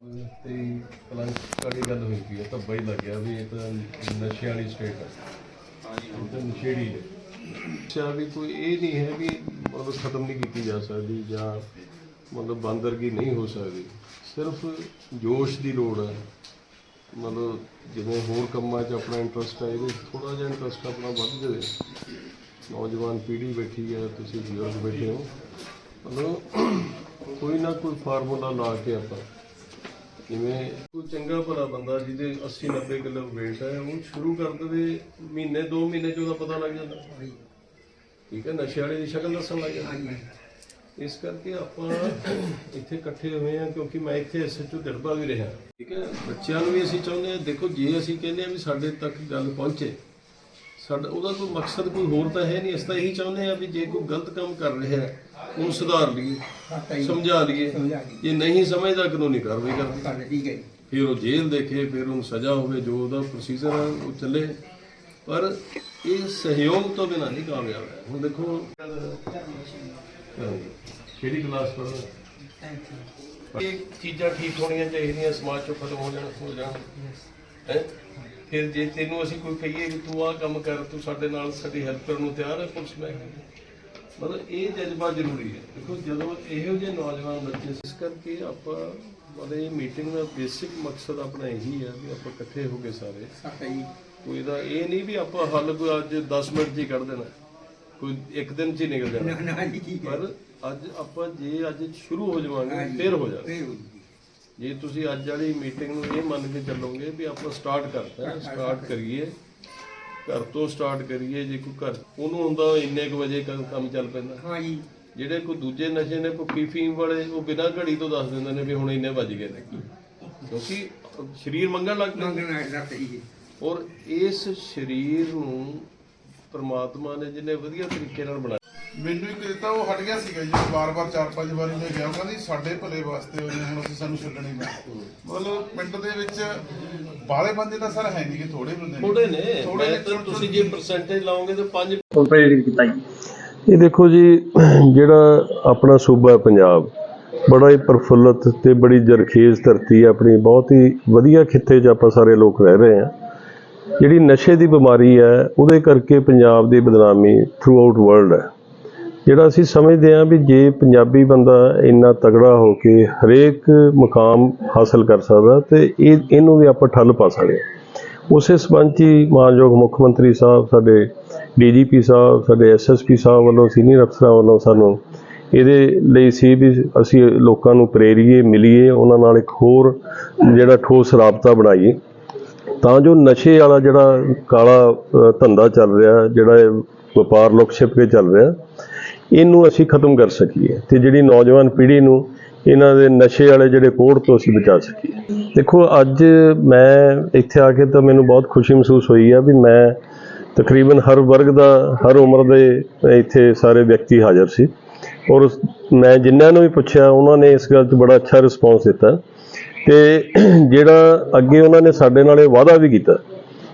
ਤੇ ਪਲੰਗ ਵਾਲੀ ਗੱਲ ਹੋਈ ਪਈ ਤਾਂ ਬਈ ਲੱਗਿਆ ਵੀ ਇਹ ਤਾਂ ਨਸ਼ੇ ਵਾਲੀ ਸਟੇਟ ਹੈ ਇਹ ਤਾਂ ਨਸ਼ੇੜੀ ਹੈ ਅੱਛਾ ਵੀ ਕੋਈ ਇਹ ਨਹੀਂ ਹੈ ਵੀ ਮਤਲਬ ਖਤਮ ਨਹੀਂ ਕੀਤੀ ਜਾ ਸਕਦੀ ਜਾਂ ਮਤਲਬ ਬਾਂਦਰਗੀ ਨਹੀਂ ਹੋ ਸਕਦੀ। ਸਿਰਫ ਜੋਸ਼ ਦੀ ਲੋੜ ਹੈ ਮਤਲਬ ਜਿਵੇਂ ਹੋਰ ਕੰਮਾਂ 'ਚ ਆਪਣਾ ਇੰਟਰਸਟ ਹੈ ਇਹਦੇ ਥੋੜਾ ਜਿਹਾ ਇੰਟਰਸਟ ਆਪਣਾ ਵੱਧ ਜਾਵੇ। ਨੌਜਵਾਨ ਪੀੜ੍ਹੀ ਬੈਠੀ ਹੈ ਤੁਸੀਂ ਬਜ਼ੁਰਗ ਬੈਠੇ ਹੋ। ਮਤਲਬ ਕੋਈ ਨਾ ਕੋਈ ਫਾਰਮੂਲਾ ਲਾ ਕੇ ਆਪਾਂ ਜਿਵੇਂ ਕੋਈ ਚੰਗਾ ਭਲਾ ਬੰਦਾ ਜਿਹਦੇ 80 90 ਕਿਲੋ weight ਹੈ ਉਹ ਸ਼ੁਰੂ ਕਰ ਦੇਵੇ ਮਹੀਨੇ 2 ਮਹੀਨੇ ਚ ਉਹਦਾ ਪਤਾ ਲੱਗ ਜਾਂਦਾ। ਠੀਕ ਹੈ ਨਸ਼ੇ ਵਾਲੇ ਦੀ ਸ਼ਕਲ ਦੱਸਣ ਲੱਗ ਜਾਂਦਾ। ਇਸ ਕਰਕੇ ਆਪਾਂ ਇੱਥੇ ਇਕੱਠੇ ਹੋਏ ਆ ਕਿਉਂਕਿ ਮੈਂ ਇੱਥੇ ਐਸਐਚਓ ਦਿਰਬਾ ਵੀ ਰਿਹਾ। ਠੀਕ ਹੈ ਬੱਚਿਆਂ ਨੂੰ ਵੀ ਅਸੀਂ ਚਾਹੁੰਦੇ ਆ ਦੇਖੋ ਜੇ ਅਸੀਂ ਕਹਿੰਦੇ ਆ ਵੀ ਸਾਡੇ ਤੱਕ ਗੱਲ ਪਹੁੰਚੇ ਸਾਡਾ ਉਹਦਾ ਕੋਈ ਮਕਸਦ ਕੋਈ ਹੋਰ ਤਾਂ ਹੈ ਨਹੀਂ ਅਸੀਂ ਤਾਂ ਇਹੀ ਚਾਹੁੰਦੇ ਆ ਵੀ ਜੇ ਕੋਈ ਗਲਤ ਕੰਮ ਕਰ ਰਿਹਾ ਹੈ ਉਹਨੂੰ ਸੁਧਾਰ ਲਈਏ ਸਮਝਾ ਲਈਏ। ਜੇ ਨਹੀਂ ਸਮਝਦਾ ਕਾਨੂੰਨੀ ਕਾਰਵਾਈ ਕਰਦੇ ਠੀਕ ਹੈ। ਫਿਰ ਉਹ ਜੇਲ੍ਹ ਦੇਖੇ ਫਿਰ ਉਹਨੂੰ ਸਜ਼ਾ ਹੋਵੇ ਜੋ ਉਹਦਾ ਪ੍ਰੋਸੀਜਰ ਹੈ ਉਹ ਚੱਲੇ। ਪਰ ਇਹ ਸਹਿਯੋਗ ਤੋਂ ਬਿਨਾਂ ਨਹੀਂ ਕਾਮਯਾਬ ਹੈ। ਹੁਣ ਦੇਖੋ। ਕਿਹੜੀ ਕਲਾਸ ਪੜ੍ਹਦਾ ਇਹ ਚੀਜ਼ਾਂ ਠੀਕ ਹੋਣੀਆਂ ਚਾਹੀਦੀਆਂ ਸਮਾਜ ਚੋਂ ਖਤਮ ਹੋ ਜਾਣ ਹੋ ਜਾਣ। ਹੈ? ਫਿਰ ਜੇ ਤੈਨੂੰ ਅਸੀਂ ਕੋਈ ਕਹੀਏ ਵੀ ਤੂੰ ਆਹ ਕੰਮ ਕਰ ਤੂੰ ਸਾਡੇ ਨਾਲ ਸਾਡੀ ਹੈਲਪ ਕਰਨ ਨੂੰ ਤਿਆਰ ਹੈ ਪੁਲਿਸ ਮਹਿਕਮੇ ਮਤਲਬ ਇਹ ਜਜ਼ਬਾ ਜ਼ਰੂਰੀ ਹੈ। ਦੇਖੋ ਜਦੋਂ ਇਹੋ ਜਿਹੇ ਨੌਜਵਾਨ ਬੱਚੇ ਇਸ ਕਰਕੇ ਆਪਾਂ ਮਤਲਬ ਇਹ ਮੀਟਿੰਗ ਦਾ ਬੇਸਿਕ ਮਕਸਦ ਆਪਣਾ ਇਹੀ ਹੈ ਵੀ ਆਪਾਂ ਇਕੱਠੇ ਹੋ ਕੇ ਸਾਰੇ। ਕੋਈ ਦਾ ਇਹ ਨਹੀਂ ਵੀ ਆਪਾਂ ਹੱਲ ਕੋਈ ਅੱਜ 10 ਮਿੰਟ 'ਚ ਹੀ ਕੱਢ ਦੇਣਾ। ਕੋਈ ਇੱਕ ਦਿਨ 'ਚ ਹੀ ਨਿਕਲ ਜਾਣਾ। ਪਰ ਅੱਜ ਆਪਾਂ ਜੇ ਅੱਜ ਸ਼ੁਰੂ ਹੋ ਜਾਵਾਂਗੇ ਫਿਰ ਹੋ ਜਾਣਾ। ਜੀ ਤੁਸੀਂ ਅੱਜ ਵਾਲੀ ਮੀਟਿੰਗ ਨੂੰ ਇਹ ਮੰਨ ਕੇ ਚੱਲੋਗੇ ਵੀ ਆਪਾਂ ਸਟਾਰਟ ਕਰਤਾ ਸਟਾਰਟ ਕਰੀਏ। ਘਰ ਤੋਂ ਸਟਾਰਟ ਕਰੀਏ ਜੇ ਕੋਈ ਘਰ ਉਹਨੂੰ ਹੁੰਦਾ ਇੰਨੇ ਕੁ ਵਜੇ ਕੰਮ ਚੱਲ ਪੈਂਦਾ। ਹਾਂ ਜੀ ਜਿਹੜੇ ਕੋਈ ਦੂਜੇ ਨਸ਼ੇ ਨੇ ਭੁੱਕੀ ਫੀਮ ਵਾਲੇ ਉਹ ਬਿਨਾਂ ਘੜੀ ਤੋਂ ਦੱਸ ਦਿੰਦੇ ਨੇ ਵੀ ਹੁਣ ਇੰਨੇ ਵੱਜ ਗਏ ਨੇ। ਕਿਉਂਕਿ ਸਰੀਰ ਮੰਗਣ ਲੱਗ ਪੈਂਦਾ। ਔਰ ਇਸ ਸਰੀਰ ਨੂੰ ਪ੍ਰਮਾਤਮਾ ਨੇ ਜਿਹਨੇ ਵਧੀਆ ਤਰੀਕੇ ਨਾਲ ਬਣਾਇਆ। ਮੈਨੂੰ ਇੱਕ ਦਿੱਤਾ ਉਹ ਹਟ ਗਿਆ ਸੀਗਾ ਜੀ। ਵਾਰ-ਵਾਰ ਚਾਰ ਪੰਜ ਵਾਰੀ ਮੈਂ ਗਿਆ ਉਹ ਕਹਿੰਦੀ ਸਾਡੇ ਭਲੇ ਵਾਸਤੇ ਉਹਨੇ ਹੁਣ ਅਸੀਂ ਸਾਨੂੰ ਛੱਡਣੀ ਪੈਣੀ ਮਤਲਬ ਪਿੰਡ ਦੇ ਵਿੱਚ ਬਾਹਲੇ ਬੰਦੇ ਤਾਂ ਸਰ ਹੈ ਨਹੀਂ ਕਿ ਥੋੜੇ ਬੰਦੇ ਨੇ। ਥੋੜੇ ਨੇ। ਥੋੜੇ ਤੁਸੀਂ ਜੇ ਪਰਸੈਂਟੇਜ ਲਾਓਗੇ ਤਾਂ 5 ਪ੍ਰੇਰਿਤ ਕੀਤਾ ਜੀ। ਇਹ ਦੇਖੋ ਜੀ ਜਿਹੜਾ ਆਪਣਾ ਸੂਬਾ ਪੰਜਾਬ ਬੜਾ ਹੀ ਪ੍ਰਫੁੱਲਤ ਤੇ ਬੜੀ ਜਰਖੇਜ਼ ਧਰਤੀ ਹੈ ਆਪਣੀ ਬਹੁਤ ਹੀ ਵਧੀਆ ਖਿੱਤੇ 'ਚ ਆਪਾਂ ਸਾਰੇ ਲੋਕ ਰਹਿ ਰਹੇ ਹਾਂ। ਜਿਹੜੀ ਨਸ਼ੇ ਦੀ ਬਿਮਾਰੀ ਹੈ ਉਹਦੇ ਕਰਕੇ ਪੰਜਾਬ ਦੀ ਬਦਨਾਮੀ ਥਰੂ ਆਊਟ ਵਰਲਡ ਹੈ। ਜਿਹੜਾ ਅਸੀਂ ਸਮਝਦੇ ਹਾਂ ਵੀ ਜੇ ਪੰਜਾਬੀ ਬੰਦਾ ਇੰਨਾ ਤਗੜਾ ਹੋ ਕੇ ਹਰੇਕ ਮੁਕਾਮ ਹਾਸਲ ਕਰ ਸਕਦਾ ਤੇ ਇਹ, ਇਹਨੂੰ ਵੀ ਆਪਾਂ ਠੱਲ ਪਾ ਸਕਦੇ ਹਾਂ। ਉਸੇ ਸਬੰਧ 'ਚ ਹੀ ਮਾਨਯੋਗ ਮੁੱਖ ਮੰਤਰੀ ਸਾਹਿਬ, ਸਾਡੇ ਡੀਜੀਪੀ ਸਾਹਿਬ, ਸਾਡੇ ਐਸਐਸਪੀ ਸਾਹਿਬ ਵੱਲੋਂ, ਸੀਨੀਅਰ ਅਫਸਰਾਂ ਵੱਲੋਂ ਸਾਨੂੰ ਇਹਦੇ ਲਈ ਸੀ ਵੀ ਅਸੀਂ ਲੋਕਾਂ ਨੂੰ ਪ੍ਰੇਰੀਏ, ਮਿਲੀਏ, ਉਹਨਾਂ ਨਾਲ ਇੱਕ ਹੋਰ ਜਿਹੜਾ ਠੋਸ ਰਾਬਤਾ ਬਣਾਈਏ। ਤਾਂ ਜੋ ਨਸ਼ੇ ਵਾਲਾ ਜਿਹੜਾ ਕਾਲਾ ਧੰਦਾ ਚੱਲ ਰਿਹਾ, ਜਿਹੜਾ ਇਹ ਵਪਾਰ ਲੁਕ ਛਿਪ ਕੇ ਚੱਲ ਰਿਹਾ, ਇਹਨੂੰ ਅਸੀਂ ਖਤਮ ਕਰ ਸਕੀਏ ਤੇ ਜਿਹੜੀ ਨੌਜਵਾਨ ਪੀੜ੍ਹੀ ਨੂੰ ਇਹਨਾਂ ਦੇ ਨਸ਼ੇ ਵਾਲੇ ਜਿਹੜੇ ਕੋੜ ਤੋਂ ਅਸੀਂ ਬਚਾ ਸਕੀਏ। ਦੇਖੋ, ਅੱਜ ਮੈਂ ਇੱਥੇ ਆ ਕੇ ਤਾਂ ਮੈਨੂੰ ਬਹੁਤ ਖੁਸ਼ੀ ਮਹਿਸੂਸ ਹੋਈ ਆ ਵੀ ਮੈਂ ਤਕਰੀਬਨ ਹਰ ਵਰਗ ਦਾ, ਹਰ ਉਮਰ ਦੇ ਇੱਥੇ ਸਾਰੇ ਵਿਅਕਤੀ ਹਾਜ਼ਰ ਸੀ ਔਰ ਮੈਂ ਜਿਨ੍ਹਾਂ ਨੂੰ ਵੀ ਪੁੱਛਿਆ, ਉਹਨਾਂ ਨੇ ਇਸ ਗੱਲ 'ਚ ਬੜਾ ਅੱਛਾ ਰਿਸਪੌਂਸ ਦਿੱਤਾ ਤੇ ਜਿਹੜਾ ਅੱਗੇ ਉਹਨਾਂ ਨੇ ਸਾਡੇ ਨਾਲ ਇਹ ਵਾਅਦਾ ਵੀ ਕੀਤਾ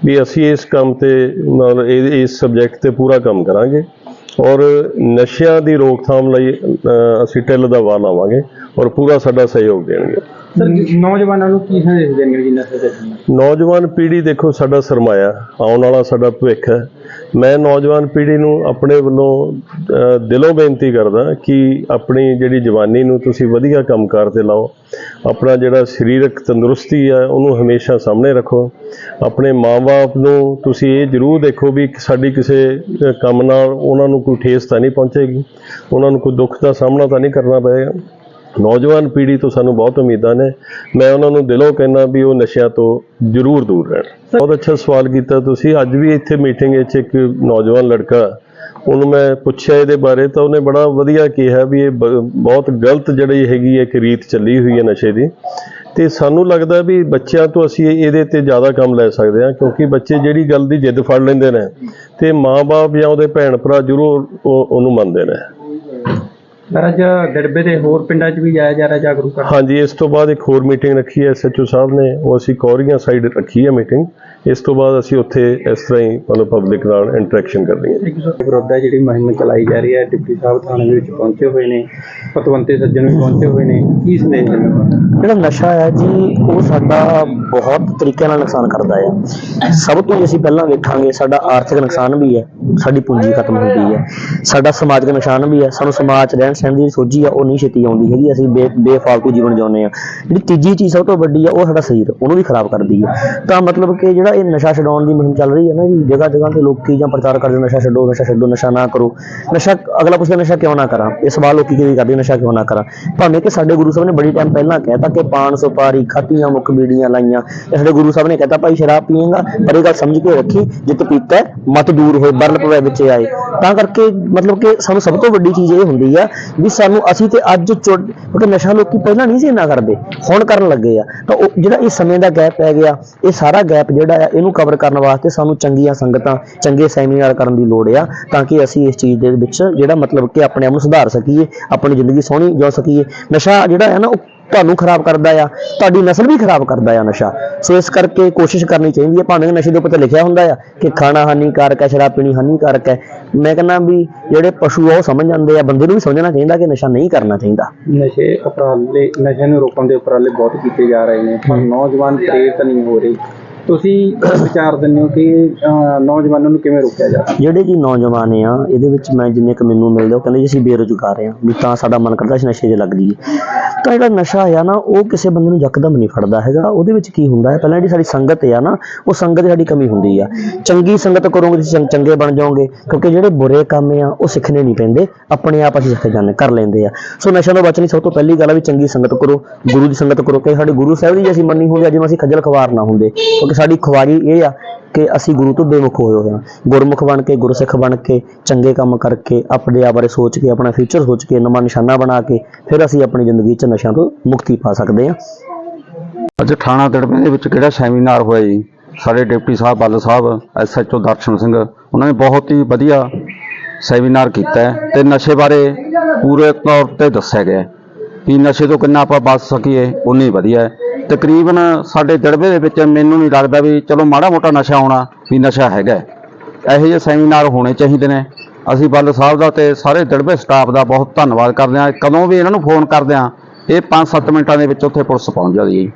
ਵੀ ਅਸੀਂ ਇਸ ਕੰਮ ਤੇ ਮਤਲਬ ਇਸ ਸਬਜੈਕਟ ਤੇ ਪੂਰਾ ਕੰਮ ਕਰਾਂਗੇ ਔਰ ਨਸ਼ਿਆਂ ਦੀ ਰੋਕਥਾਮ ਲਈ ਅਸੀਂ ਟਿੱਲ ਦਾ ਵਾਹ ਲਾਵਾਂਗੇ। ਔਰ ਪੂਰਾ ਸਾਡਾ ਸਹਿਯੋਗ ਦੇਣਗੇ। ਸਰ ਨੌਜਵਾਨਾਂ ਨੂੰ ਕੀ ਸੰਦੇਸ਼ ਦੇਣਗੇ ਜੀ ਨਸ਼ੇ ਦੇ ਨੌਜਵਾਨ ਪੀੜ੍ਹੀ ਦੇਖੋ ਸਾਡਾ ਸਰਮਾਇਆ ਆਉਣ ਵਾਲਾ ਸਾਡਾ ਭਵਿੱਖ ਹੈ। ਮੈਂ ਨੌਜਵਾਨ ਪੀੜ੍ਹੀ ਨੂੰ ਆਪਣੇ ਵੱਲੋਂ ਦਿਲੋਂ ਬੇਨਤੀ ਕਰਦਾ ਕਿ ਆਪਣੀ ਜਿਹੜੀ ਜਵਾਨੀ ਨੂੰ ਤੁਸੀਂ ਵਧੀਆ ਕੰਮਕਾਰ ਤੇ ਲਾਓ। ਆਪਣਾ ਜਿਹੜਾ ਸਰੀਰਕ ਤੰਦਰੁਸਤੀ ਹੈ ਉਹਨੂੰ ਹਮੇਸ਼ਾ ਸਾਹਮਣੇ ਰੱਖੋ। ਆਪਣੇ ਮਾਪੇ ਨੂੰ ਤੁਸੀਂ ਇਹ ਜ਼ਰੂਰ ਦੇਖੋ ਵੀ ਸਾਡੀ ਕਿਸੇ ਕੰਮ ਨਾਲ ਉਹਨਾਂ ਨੂੰ ਕੋਈ ਠੇਸ ਤਾਂ ਨਹੀਂ ਪਹੁੰਚੇਗੀ। ਉਹਨਾਂ ਨੂੰ ਕੋਈ ਦੁੱਖ ਦਾ ਸਾਹਮਣਾ ਤਾਂ ਨਹੀਂ ਕਰਨਾ ਪਏਗਾ। ਨੌਜਵਾਨ ਪੀੜ੍ਹੀ ਤੋਂ ਸਾਨੂੰ ਬਹੁਤ ਉਮੀਦਾਂ ਨੇ। ਮੈਂ ਉਹਨਾਂ ਨੂੰ ਦਿਲੋਂ ਕਹਿੰਦਾ ਵੀ ਉਹ ਨਸ਼ਿਆਂ ਤੋਂ ਜ਼ਰੂਰ ਦੂਰ ਰਹਿਣ। ਬਹੁਤ ਅੱਛਾ ਸਵਾਲ ਕੀਤਾ ਤੁਸੀਂ। ਅੱਜ ਵੀ ਇੱਥੇ ਮੀਟਿੰਗ ਵਿੱਚ ਇੱਕ ਨੌਜਵਾਨ ਲੜਕਾ, ਉਹਨੂੰ ਮੈਂ ਪੁੱਛਿਆ ਇਹਦੇ ਬਾਰੇ ਤਾਂ ਉਹਨੇ ਬੜਾ ਵਧੀਆ ਕਿਹਾ ਵੀ ਇਹ ਬ- ਬਹੁਤ ਗਲਤ ਜਿਹੜੀ ਹੈਗੀ ਹੈ ਇੱਕ ਰੀਤ ਚੱਲੀ ਹੋਈ ਹੈ ਨਸ਼ੇ ਦੀ। ਤੇ ਸਾਨੂੰ ਲੱਗਦਾ ਵੀ ਬੱਚਿਆਂ ਤੋਂ ਅਸੀਂ ਇਹਦੇ ਤੇ ਜ਼ਿਆਦਾ ਕੰਮ ਲੈ ਸਕਦੇ ਹਾਂ ਕਿਉਂਕਿ ਬੱਚੇ ਜਿਹੜੀ ਗੱਲ ਦੀ ਜਿੱਦ ਫੜ ਲੈਂਦੇ ਨੇ ਤੇ ਮਾਪੇ ਜਾਂ ਉਹਦੇ ਭੈਣ ਭਰਾ ਜ਼ਰੂਰ ਉਹ- ਉਹਨੂੰ ਮੰਨਦੇ ਨੇ। ਸਰ ਅੱਜ ਡੜਬੇ ਦੇ ਹੋਰ ਪਿੰਡਾਂ 'ਚ ਵੀ ਜਾਇਆ ਜਾ ਰਿਹਾ ਜਾਗਰੂਕ ਕਰਨ ਹਾਂਜੀ ਇਸ ਤੋਂ ਬਾਅਦ ਇੱਕ ਹੋਰ ਮੀਟਿੰਗ ਰੱਖੀ ਹੈ ਐਸਐਚਓ ਸਾਹਿਬ ਨੇ। ਉਹ ਅਸੀਂ ਕੌਰੀਆਂ ਸਾਈਡ ਰੱਖੀ ਹੈ ਮੀਟਿੰਗ। ਇਸ ਤੋਂ ਬਾਅਦ ਅਸੀਂ ਉੱਥੇ ਇਸ ਤਰ੍ਹਾਂ ਹੀ ਮਤਲਬ ਪਬਲਿਕ ਨਾਲ ਇੰਟਰੈਕਸ਼ਨ ਕਰਨੀ ਹੈ। ਵਿਰੋਧ ਹੈ ਜਿਹੜੀ ਮੁਹਿੰਮ ਚਲਾਈ ਜਾ ਰਹੀ ਹੈ। ਡਿਪਟੀ ਸਾਹਿਬ ਥਾਣੇ ਦੇ ਵਿੱਚ ਪਹੁੰਚੇ ਹੋਏ ਨੇ। ਪਤਵੰਤੇ ਸੱਜਣ ਵੀ ਪਹੁੰਚੇ ਹੋਏ ਨੇ। ਕੀ ਸੰਦੇਸ਼ ਦੇਣਾ ਜਿਹੜਾ ਨਸ਼ਾ ਹੈ ਜੀ ਉਹ ਸਾਡਾ ਬਹੁਤ ਤਰੀਕੇ ਨਾਲ ਨੁਕਸਾਨ ਕਰਦਾ ਹੈ। ਸਭ ਤੋਂ ਅਸੀਂ ਪਹਿਲਾਂ ਵੇਖਾਂਗੇ ਸਾਡਾ ਆਰਥਿਕ ਨੁਕਸਾਨ ਵੀ ਹੈ। ਸਾਡੀ ਪੂੰਜੀ ਖਤਮ ਹੁੰਦੀ ਹੈ। ਸਾਡਾ ਸਮਾਜਿਕ ਨੁਕਸਾਨ ਵੀ ਹੈ। ਸਾਨੂੰ ਸਮਾਜ 'ਚ ਰਹਿਣ ਸਹਿਣ ਦੀ ਸੋਝੀ ਆ ਉਹ ਨਹੀਂ ਛੇਤੀ ਆਉਂਦੀ ਹੈਗੀ ਅਸੀਂ ਬੇ ਬੇਫਾਲਤੂ ਜੀਵਨ ਜਿਉਂਦੇ ਆ। ਜਿਹੜੀ ਤੀਜੀ ਚੀਜ਼ ਸਭ ਤੋਂ ਵੱਡੀ ਆ ਉਹ ਸਾਡਾ ਸਰੀਰ ਉਹਨੂੰ ਵੀ ਖਰਾਬ ਕਰਦੀ ਹੈ ਤਾਂ ਮਤਲਬ ਕਿ ਜਿਹੜਾ ਇਹ ਨਸ਼ਾ ਛਡਾਉਣ ਦੀ ਮੁਹਿੰਮ ਚੱਲ ਰਹੀ ਹੈ ਨਾ ਜੀ ਜਗ੍ਹਾ ਜਗ੍ਹਾ ਤੇ ਲੋਕੀ ਜਾਂ ਪ੍ਰਚਾਰ ਕਰਦੇ ਨਸ਼ਾ ਛੱਡੋ ਨਸ਼ਾ ਛੱਡੋ ਨਸ਼ਾ ਨਾ ਕਰੋ। ਨਸ਼ਾ ਅਗਲਾ ਪੁੱਛਦਾ ਨਸ਼ਾ ਕਿਉਂ ਨਾ ਕਰਾਂ? ਇਹ ਸਵਾਲ ਲੋਕੀ ਕਿਵੇਂ ਕਰਦੇ ਨਸ਼ਾ ਕਿਉਂ ਨਾ ਕਰਾਂ? ਭਾਵੇਂ ਕਿ ਸਾਡੇ ਗੁਰੂ ਸਾਹਿਬ ਨੇ ਬੜੀ ਟਾਈਮ ਪਹਿਲਾਂ ਕਹਿਤਾ ਕਿ ਪਾਨ ਸੁਪਾਰੀ ਖਾਤੀਆਂ ਮੁੱਖ ਬੀੜੀਆਂ ਲਾਈਆਂ। ਸਾਡੇ ਗੁਰੂ ਸਾਹਿਬ ਨੇ ਕਹਿਤਾ ਭਾਈ ਸ਼ਰਾਬ ਪੀਏਗਾ ਪਰ ਇਹ ਗੱਲ ਸਮਝ ਕੇ ਰੱਖੀ ਜਿੱਤ ਪੀਤਾ ਹੈ, ਮਤ ਦੂਰ ਹੋਏ ਬਰਲ ਪਵੇ ਵਿੱਚ ਆਏ। ਤਾਂ ਕਰਕੇ ਮਤਲਬ ਕਿ ਸਾਨੂੰ ਸਭ ਤੋਂ ਵੱਡੀ ਚੀਜ਼ ਇਹ ਹੁੰਦੀ ਆ ਵੀ ਸਾਨੂੰ ਅਸੀਂ ਤੇ ਅੱਜ ਕਿਉਂਕਿ ਨਸ਼ਾ ਲੋਕੀ ਪਹਿਲਾਂ ਨਹੀਂ ਸੀ ਇੰਨਾ ਕਰਦੇ, ਹੁਣ ਕਰਨ ਲੱਗੇ ਆ। ਤਾਂ ਉਹ ਜਿਹੜਾ ਇਹ ਸਮੇਂ ਦਾ ਗੈਪ ਪੈ ਗਿਆ, ਇਹ ਸਾਰਾ ਗੈਪ ਜਿਹੜਾ ਆ, ਇਹਨੂੰ ਕਵਰ ਕਰਨ ਵਾਸਤੇ ਸਾਨੂੰ ਚੰਗੀਆਂ ਸੰਗਤਾਂ, ਚੰਗੇ ਸੈਮੀਨਾਰ ਕਰਨ ਦੀ ਲੋੜ ਆ, ਤਾਂ ਕਿ ਅਸੀਂ ਇਸ ਚੀਜ਼ ਦੇ ਵਿੱਚ ਜਿਹੜਾ ਮਤਲਬ ਕਿ ਆਪਣੇ ਆਪ ਨੂੰ ਸੁਧਾਰ ਸਕੀਏ, ਆਪਣੀ ਜ਼ਿੰਦਗੀ ਸੋਹਣੀ ਜਾ ਸਕੀਏ। ਨਸ਼ਾ ਜਿਹੜਾ ਹੈ ਨਾ, ਉਹ ਤੁਹਾਨੂੰ ਖਰਾਬ ਕਰਦਾ ਆ, ਤੁਹਾਡੀ ਨਸਲ ਵੀ ਖਰਾਬ ਕਰਦਾ ਆ ਨਸ਼ਾ। ਸੋ ਇਸ ਕਰਕੇ ਕੋਸ਼ਿਸ਼ ਕਰਨੀ ਚਾਹੀਦੀ ਹੈ ਭਾਵੇਂ ਨਸ਼ੇ ਦੇ ਉੱਪਰ ਲਿਖਿਆ ਹੁੰਦਾ ਆ ਕਿ ਖਾਣਾ ਹਾਨੀਕਾਰਕ ਹੈ, ਸ਼ਰਾਬ ਪੀਣੀ ਹਾਨੀਕਾਰਕ ਹੈ। ਮੈਂ ਕਹਿੰਦਾ ਵੀ ਜਿਹੜੇ ਪਸ਼ੂ ਆ, ਉਹ ਸਮਝ ਜਾਂਦੇ ਆ, ਬੰਦੇ ਨੂੰ ਵੀ ਸਮਝਣਾ ਚਾਹੀਦਾ ਕਿ ਨਸ਼ਾ ਨਹੀਂ ਕਰਨਾ ਚਾਹੀਦਾ। ਨਸ਼ੇ ਉਪਰਾਲੇ, ਨਸ਼ੇ ਨੂੰ ਰੋਕਣ ਦੇ ਉਪਰਾਲੇ ਬਹੁਤ ਕੀਤੇ ਜਾ ਰਹੇ ਨੇ, ਪਰ ਨੌਜਵਾਨ ਪ੍ਰੇਰਿਤ ਨਹੀਂ ਹੋ ਰਹੇ। ਤੁਸੀਂ ਕੀ ਵਿਚਾਰ ਦਿੰਦੇ ਹੋ ਕਿ ਅਹ, ਨੌਜਵਾਨਾਂ ਨੂੰ ਕਿਵੇਂ ਰੋਕਿਆ ਜਾ ਜਿਹੜੇ ਜੀ ਨੌਜਵਾਨ ਆ ਇਹਦੇ ਵਿੱਚ ਮੈਂ ਜਿੰਨੇ ਕੁ ਮੈਨੂੰ ਮਿਲਦੇ ਉਹ ਕਹਿੰਦੇ ਜੀ ਅਸੀਂ ਬੇਰੁਜ਼ਗਾਰ ਆ ਵੀ ਤਾਂ ਸਾਡਾ ਮਨ ਕਰਦਾ ਅਸੀਂ ਨਸ਼ੇ 'ਚ ਲੱਗ ਜਾਈਏ। ਤਾਂ ਜਿਹੜਾ ਨਸ਼ਾ ਆ ਨਾ ਉਹ ਕਿਸੇ ਬੰਦੇ ਨੂੰ ਯਕਦਮ ਨਹੀਂ ਫੜਦਾ ਹੈਗਾ। ਉਹਦੇ ਵਿੱਚ ਕੀ ਹੁੰਦਾ ਹੈ? ਪਹਿਲਾਂ ਜਿਹੜੀ ਸਾਡੀ ਸੰਗਤ ਆ ਨਾ ਉਹ ਸੰਗਤ ਦੀ ਸਾਡੀ ਕਮੀ ਹੁੰਦੀ ਆ। ਚੰਗੀ ਸੰਗਤ ਕਰੋਗੇ ਤੁਸੀਂ ਚੰ- ਚੰਗੇ ਬਣ ਜਾਓਗੇ। ਕਿਉਂਕਿ ਜਿਹੜੇ ਬੁਰੇ ਕੰਮ ਆ ਉਹ ਸਿੱਖਣੇ ਨਹੀਂ ਪੈਂਦੇ। ਆਪਣੇ ਆਪ ਅਸੀਂ ਸਿੱਖ ਜਾਂਦੇ ਕਰ ਲੈਂਦੇ ਆ। ਸੋ ਨਸ਼ਿਆਂ ਤੋਂ ਬਚਣ ਲਈ ਸਭ ਤੋਂ ਪਹਿਲੀ ਗੱਲ ਆ ਵੀ ਚੰਗੀ ਸੰਗਤ ਕਰੋ ਗੁਰੂ ਦੀ ਸੰਗਤ ਕਰੋ। ਕਿ ਸਾਡੇ ਗੁਰੂ ਸਾਹਿਬ ਦੀ ਜੇ ਅਸੀਂ ਮੰਨੀ ਹੋਵੇ ਅੱਜ ਨੂੰ ਅਸੀਂ ਖੱਜਲ ਖਵਾਰ ਨਾ ਹੁੰਦੇ। ਕਿਉਂਕਿ ਸਾਡੀ ਖੁਆਰੀ ਇਹ ਆ ਕਿ ਅਸੀਂ ਗੁਰੂ ਤੋਂ ਬੇਮੁਖ ਹੋਏ ਹੋਏ ਹਾਂ ਗੁਰਮੁਖ ਬਣ ਕੇ, ਗੁਰਸਿੱਖ ਬਣ ਕੇ, ਚੰਗੇ ਕੰਮ ਕਰਕੇ, ਆਪਣੇ ਆਪ ਬਾਰੇ ਸੋਚ ਕੇ, ਆਪਣਾ ਫਿਊਚਰ ਸੋਚ ਕੇ, ਨਵਾਂ ਨਿਸ਼ਾਨਾ ਬਣਾ ਕੇ, ਫਿਰ ਅਸੀਂ ਆਪਣੀ ਜ਼ਿੰਦਗੀ 'ਚ ਨਸ਼ਿਆਂ ਤੋਂ ਮੁਕਤੀ ਪਾ ਸਕਦੇ ਹਾਂ ਅੱਜ ਥਾਣਾ ਤੜਪੇ ਦੇ ਵਿੱਚ ਕਿਹੜਾ ਸੈਮੀਨਾਰ ਹੋਇਆ ਜੀ? ਸਾਡੇ ਡਿਪਟੀ ਸਾਹਿਬ, ਬੱਲ ਸਾਹਿਬ ਐਸਐਚਓ ਦਰਸ਼ਨ ਸਿੰਘ, ਉਹਨਾਂ ਨੇ ਬਹੁਤ ਹੀ ਵਧੀਆ ਸੈਮੀਨਾਰ ਕੀਤਾ ਹੈ ਤੇ ਨਸ਼ੇ ਬਾਰੇ ਪੂਰੇ ਤੌਰ ਤੇ ਦੱਸਿਆ ਗਿਆ ਕਿ ਨਸ਼ੇ ਤੋਂ ਕਿੰਨਾ ਆਪਾਂ ਬਚ ਸਕੀਏ ਉਨੀ ਵਧੀਆ ਤਕਰੀਬਨ ਸਾਡੇ ਦੜਬੇ ਦੇ ਵਿੱਚ ਮੈਨੂੰ ਨਹੀਂ ਲੱਗਦਾ ਵੀ ਚਲੋ ਮਾੜਾ ਮੋਟਾ ਨਸ਼ਾ ਆਉਣਾ ਵੀ ਨਸ਼ਾ ਹੈਗਾ ਇਹੋ ਜਿਹੇ ਸੈਮੀਨਾਰ ਹੋਣੇ ਚਾਹੀਦੇ ਨੇ। ਅਸੀਂ ਬੱਲ ਸਾਹਿਬ ਦਾ ਤੇ ਸਾਰੇ ਦੜਬੇ ਸਟਾਫ ਦਾ ਬਹੁਤ ਧੰਨਵਾਦ ਕਰਦੇ ਹਾਂ। ਕਦੋਂ ਵੀ ਇਹਨਾਂ ਨੂੰ ਫੋਨ ਕਰਦੇ ਹਾਂ, ਇਹ 5-7 ਮਿੰਟਾਂ ਦੇ ਵਿੱਚ ਉੱਥੇ ਪੁਲਿਸ ਪਹੁੰਚ ਜਾਂਦੀ ਹੈ ਜੀ।